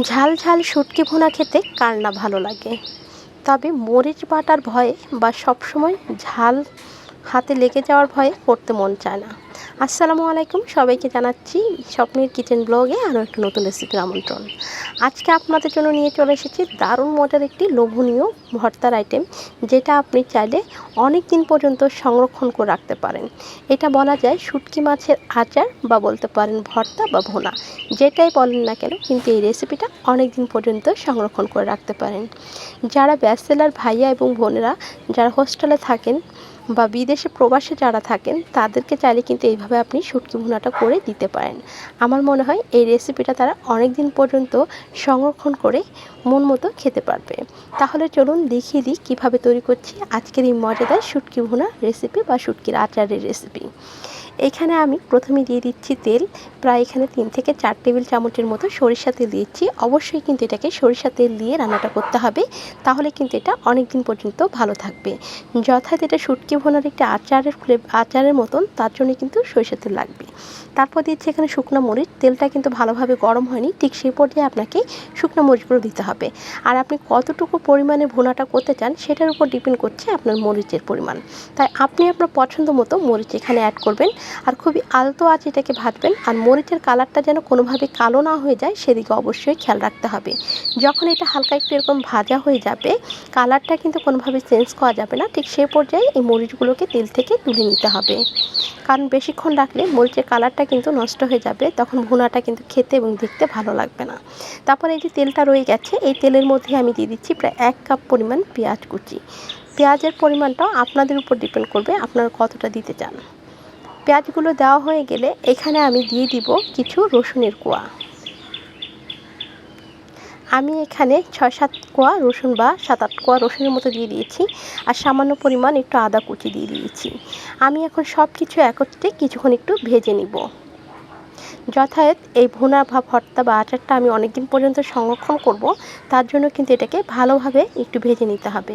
ঝাল ঝাল শুটকি ভুনা খেতে কার না ভালো লাগে। তবে মরিচ বাটার ভয়ে বা সবসময় ঝাল হাতে লেগে যাওয়ার ভয়ে করতে মন চায় না। আসসালামু আলাইকুম, সবাইকে জানাচ্ছি স্বপ্নের কিচেন ব্লগে আরও একটা নতুন রেসিপির আমন্ত্রণ। আজকে আপনাদের জন্য নিয়ে চলে এসেছি দারুণ মজার একটি লোভনীয় ভর্তার আইটেম যেটা আপনি চাইলে অনেক দিন পর্যন্ত সংরক্ষণ করে রাখতে পারেন। এটা বলা যায় শুটকি মাছের আচার বা বলতে পারেন ভর্তা বা ভোনা। যেটাই বলেন না কেন, কিন্তু এই রেসিপিটা অনেক দিন পর্যন্ত সংরক্ষণ করে রাখতে পারেন। যারা ব্যাচেলার ভাইয়া এবং বোনেরা, যারা হোস্টেলে থাকেন বা বিদেশে প্রবাসে যারা থাকেন, তাদেরকে চাইলে কিন্তু এইভাবে আপনি শুটকি ভুনাটা করে দিতে পারেন। আমার মনে হয় এই রেসিপিটা তারা অনেক দিন পর্যন্ত সংরক্ষণ করে মন মতো খেতে পারবে। তাহলে চলুন দেখিয়ে দিই কীভাবে তৈরি করছি আজকের এই মজাদার শুটকি ভুনা রেসিপি বা শুটকির আচারের রেসিপি। এখানে আমি প্রথমে দিয়ে দিচ্ছি তেল। প্রায় এখানে তিন থেকে চার টেবিল চামচের মতো সরিষা তেল দিচ্ছি অবশ্যই কিন্তু এটাকে সরিষা তেল দিয়ে রান্নাটা করতে হবে। তাহলে কিন্তু এটা অনেক দিন পর্যন্ত ভালো থাকবে। যথাযথ এটা শুটকি ভোনার একটা আচারের আচারের মতন, তার জন্য কিন্তু সরিষা তেল লাগবে। তারপর দিচ্ছি এখানে শুকনো মরিচ। তেলটা কিন্তু ভালোভাবে গরম হয়নি, ঠিক সেই পর্যায়ে আপনাকে শুকনো মরিচগুলো দিতে হবে। আর আপনি কতটুকু পরিমাণে ভুনাটা করতে চান, সেটার উপর ডিপেন্ড করছে আপনার মরিচের পরিমাণ। তাই আপনি আপনার পছন্দ মতো মরিচ এখানে অ্যাড করবেন। আর খুবই আলতো আঁচ এটাকে ভাজবেন। আর মরিচের কালারটা যেন কোনোভাবে কালো না হয়ে যায়, সেদিকে অবশ্যই খেয়াল রাখতে হবে। যখন এটা হালকা একটু এরকম ভাজা হয়ে যাবে কালারটা কিন্তু কোনোভাবে চেঞ্জ করা যাবে না। ঠিক সেই পর্যায়ে এই মরিচগুলোকে তেল থেকে তুলে নিতে হবে। কারণ বেশিক্ষণ রাখলে মরিচের কালারটা কিন্তু নষ্ট হয়ে যাবে, তখন ভুনাটা কিন্তু খেতে এবং দেখতে ভালো লাগবে না। তারপর এই যে তেলটা রয়ে গেছে, এই তেলের মধ্যে আমি দিয়ে দিচ্ছি প্রায় এক কাপ পরিমাণ পেঁয়াজ কুচি। পেঁয়াজের পরিমাণটাও আপনাদের উপর ডিপেন্ড করবে, আপনারা কতটা দিতে চান। পেঁয়াজগুলো দেওয়া হয়ে গেলে এখানে আমি দিয়ে দিব কিছু রসুনের কোয়া। আমি এখানে ছয় সাত কোয়া রসুন বা সাত আট কোয়া রসুনের মতো দিয়ে দিয়েছি আর সামান্য পরিমাণ একটু আদা কুচি দিয়ে দিয়েছি। আমি এখন সব কিছু একত্রে কিছুক্ষণ একটু ভেজে নিব। যথাযথ এই ভুনা বা ভর্তা বা আচারটা আমি অনেক দিন পর্যন্ত সংরক্ষণ করব, তার জন্য কিন্তু এটাকে ভালোভাবে একটু ভেজে নিতে হবে।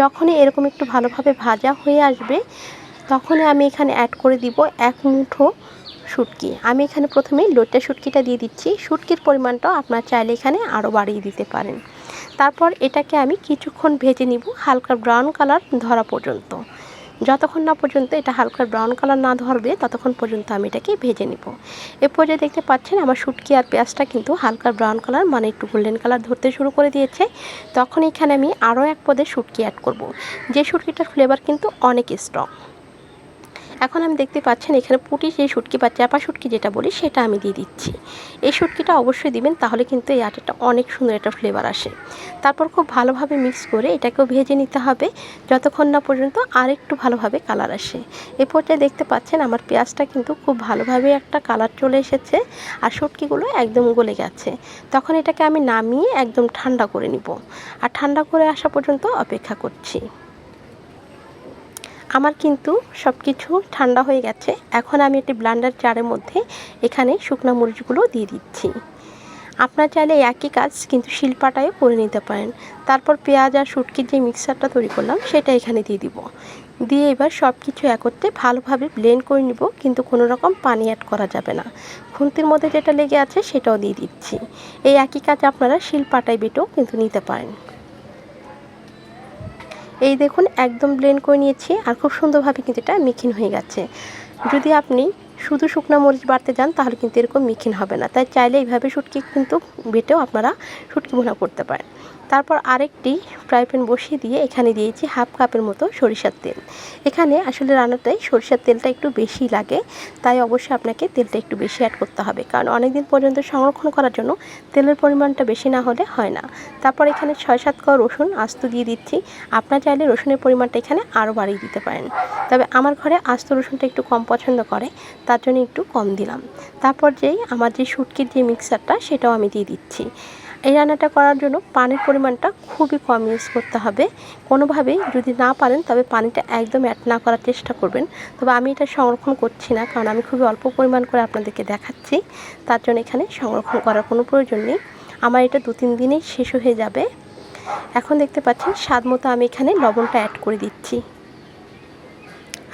যখনই এরকম একটু ভালোভাবে ভাজা হয়ে আসবে, তখনই আমি এখানে অ্যাড করে দিব এক মুঠো শুটকি। আমি এখানে প্রথমে লোটটা শুটকিটা দিয়ে দিচ্ছি। শুটকির পরিমাণটাও আপনার চাইলে এখানে আরও বাড়িয়ে দিতে পারেন। তারপর এটাকে আমি কিছুক্ষণ ভেজে নিব হালকা ব্রাউন কালার ধরা পর্যন্ত। যতক্ষণ না পর্যন্ত এটা হালকা ব্রাউন কালার না ধরবে, ততক্ষণ পর্যন্ত আমি এটাকে ভেজে নিব। এ পর্যায়ে দেখতে পাচ্ছেন আমার শুটকি আর পেঁয়াজটা কিন্তু হালকা ব্রাউন কালার মানে একটু গোল্ডেন কালার ধরতে শুরু করে দিয়েছে। তখন এখানে আমি আরও এক পদে শুটকি অ্যাড করব। যে শুটকিটার ফ্লেভার কিন্তু অনেক স্ট্রং এখন আমি দেখতে পাচ্ছেন এখানে পুটি যে শুটকি বা চাপা শুটকি যেটা বলি, সেটা আমি দিয়ে দিচ্ছি। এই শুটকিটা অবশ্যই দিবেন, তাহলে কিন্তু এই আটাটা অনেক সুন্দর একটা ফ্লেভার আসে। তারপর খুব ভালোভাবে মিক্স করে এটাকেও ভেজে নিতে হবে, যতক্ষণ না পর্যন্ত আরেকটু ভালোভাবে কালার আসে। এ পর্যায়ে দেখতে পাচ্ছেন আমার পেঁয়াজটা কিন্তু খুব ভালোভাবে একটা কালার চলে এসেছে আর শুটকিগুলো একদম গলে গেছে। তখন এটাকে আমি নামিয়ে একদম ঠান্ডা করে নিব। আর ঠান্ডা করে আসা পর্যন্ত অপেক্ষা করছি। আমার কিন্তু সব কিছু ঠান্ডা হয়ে গেছে। এখন আমি একটি ব্লান্ডার জারের মধ্যে এখানে শুকনো মরিচগুলো দিয়ে দিচ্ছি। আপনার চাইলে একই কাজ কিন্তু শিলপাটায়ও করে নিতে পারেন। তারপর পেঁয়াজ আর শুটকির যে মিক্সারটা তৈরি করলাম, সেটা এখানে দিয়ে দিব। দিয়ে এবার সব কিছু একত্রে ভালোভাবে ব্লেন্ড করে নিব, কিন্তু কোনো রকম পানি অ্যাড করা যাবে না। খুন্তির মধ্যে যেটা লেগে আছে, সেটাও দিয়ে দিচ্ছি। এই একই কাজ আপনারা শিলপাটায় বেটেও কিন্তু নিতে পারেন। এই দেখুন, একদম ব্লেন্ড করে নিয়েছি আর খুব সুন্দরভাবে কিন্তু এটা মিখিন হয়ে গেছে। যদি আপনি শুধু শুকনা মরিচ বাড়তে যান তাহলে কিন্তু এরকম মিখিন হবে না। তাই চাইলে এইভাবে শুটকি কিন্তু বেটেও আপনারা শুটকি ভোনা করতে পারেন। তারপর আরেকটি ফ্রাই প্যান বসিয়ে দিয়ে এখানে দিয়েছি হাফ কাপের মতো সরিষার তেল। এখানে আসলে রান্নাটাই সরিষার তেলটা একটু বেশি লাগে, তাই অবশ্যই আপনাকে তেলটা একটু বেশি অ্যাড করতে হবে। কারণ অনেক দিন পর্যন্ত সংরক্ষণ করার জন্য তেলের পরিমাণটা বেশি না হলে হয় না। তারপর এখানে ছয় সাত কোয়া রসুন আস্ত দিয়ে দিচ্ছি। আপনার চাইলে রসুনের পরিমাণটা এখানে আরও বাড়িয়ে দিতে পারেন। তবে আমার ঘরে আস্ত রসুনটা একটু কম পছন্দ করে, তার জন্য একটু কম দিলাম। তারপর যেই আমার যে শুটকির যে মিক্সারটা সেটাও আমি দিয়ে দিচ্ছি। এই রান্নাটা করার জন্য পানির পরিমাণটা খুবই কম ইউজ করতে হবে। কোনোভাবেই যদি না পারেন, তবে পানিটা একদম অ্যাড না করার চেষ্টা করবেন। তবে আমি এটা সংরক্ষণ করছি না, কারণ আমি খুবই অল্প পরিমাণ করে আপনাদেরকে দেখাচ্ছি। তার জন্য এখানে সংরক্ষণ করার কোনো প্রয়োজন নেই। আমার এটা দু তিন দিনেই শেষ হয়ে যাবে। এখন দেখতে পাচ্ছেন, স্বাদ মতো আমি এখানে লবণটা অ্যাড করে দিচ্ছি।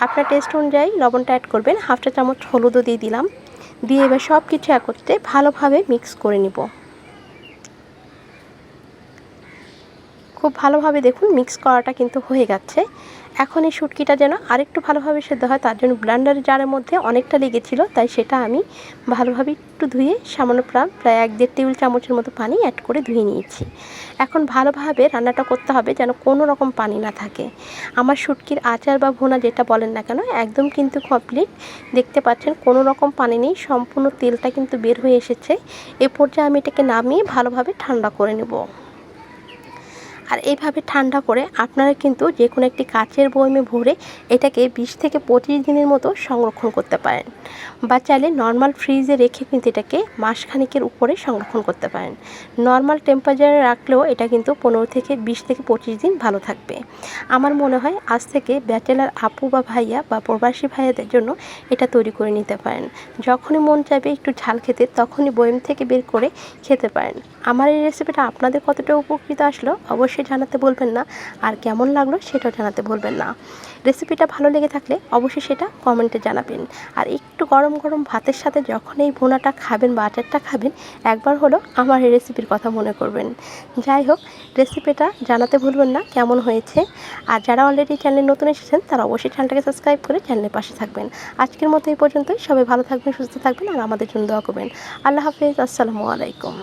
আপনার টেস্ট অনুযায়ী লবণটা অ্যাড করবেন। হাফ চা চামচ হলুদও দিয়ে দিলাম। দিয়ে এবার সব কিছু একত্রে ভালোভাবে মিক্স করে নিব। খুব ভালোভাবে দেখুন মিক্স করাটা কিন্তু হয়ে গেছে। এখন এই শুটকিটা যেন আরেকটু ভালোভাবে সেদ্ধ হয়, তার জন্য ব্লান্ডার জারের মধ্যে অনেকটা লেগেছিল, তাই সেটা আমি ভালোভাবে একটু ধুয়ে সামান্য প্রায় প্রায় এক দেড় টেবিল চামচের মতো পানি অ্যাড করে ধুয়ে নিয়েছি। এখন ভালোভাবে রান্নাটা করতে হবে যেন কোনো রকম পানি না থাকে। আমার শুটকির আচার বা ভুনা যেটা বলেন না কেন, একদম কিন্তু কমপ্লিট দেখতে পাচ্ছেন কোনো রকম পানি নেই, সম্পূর্ণ তেলটা কিন্তু বের হয়ে এসেছে। এ পর্যায়ে আমি এটাকে নামিয়ে ভালোভাবে ঠান্ডা করে নেব। আর এইভাবে ঠান্ডা করে আপনারা কিন্তু যে কোনো একটি কাচের বয়মে ভরে এটাকে বিশ থেকে পঁচিশ দিনের মতো সংরক্ষণ করতে পারেন বা চাইলে নর্মাল ফ্রিজে রেখে কিন্তু এটাকে মাসখানিকের উপরে সংরক্ষণ করতে পারেন। নর্মাল টেম্পারেচারে রাখলেও এটা কিন্তু পনেরো থেকে বিশ থেকে পঁচিশ দিন ভালো থাকবে। আমার মনে হয় আজ থেকে ব্যাচেলার আপু বা ভাইয়া বা প্রবাসী ভাইয়াদের জন্য এটা তৈরি করে নিতে পারেন। যখনই মন চাইবে একটু ঝাল খেতে তখনই বয়ম থেকে বের করে খেতে পারেন। আমার এই রেসিপিটা আপনাদের কতটা উপকৃত আসলো অবশ্যই জানাতে বলবেন না। আর কেমন লাগল সেটাও জানাতে বলবেন না। রেসিপিটা ভালো লেগে থাকলে অবশ্যই সেটা কমেন্টে জানাবেন। আর একটু গরম গরম ভাতের সাথে যখন এই বোনাটা খাবেন বা আচারটা খাবেন, একবার হলো আমার এই রেসিপির কথা মনে করবেন। যাই হোক, রেসিপিটা জানাতে ভুলবেন না, কেমন হয়েছে। আর যারা অলরেডি চ্যানেলে নতুন এসেছেন, তারা অবশ্যই চ্যানেলটাকে সাবস্ক্রাইব করে চ্যানেলের পাশে থাকবেন। আজকের মতো এই পর্যন্তই। সবাই ভালো থাকবেন, সুস্থ থাকবেন, আর আমাদের জন্য দোয়া করবেন। আল্লাহ হাফেজ, আসসালামু আলাইকুম।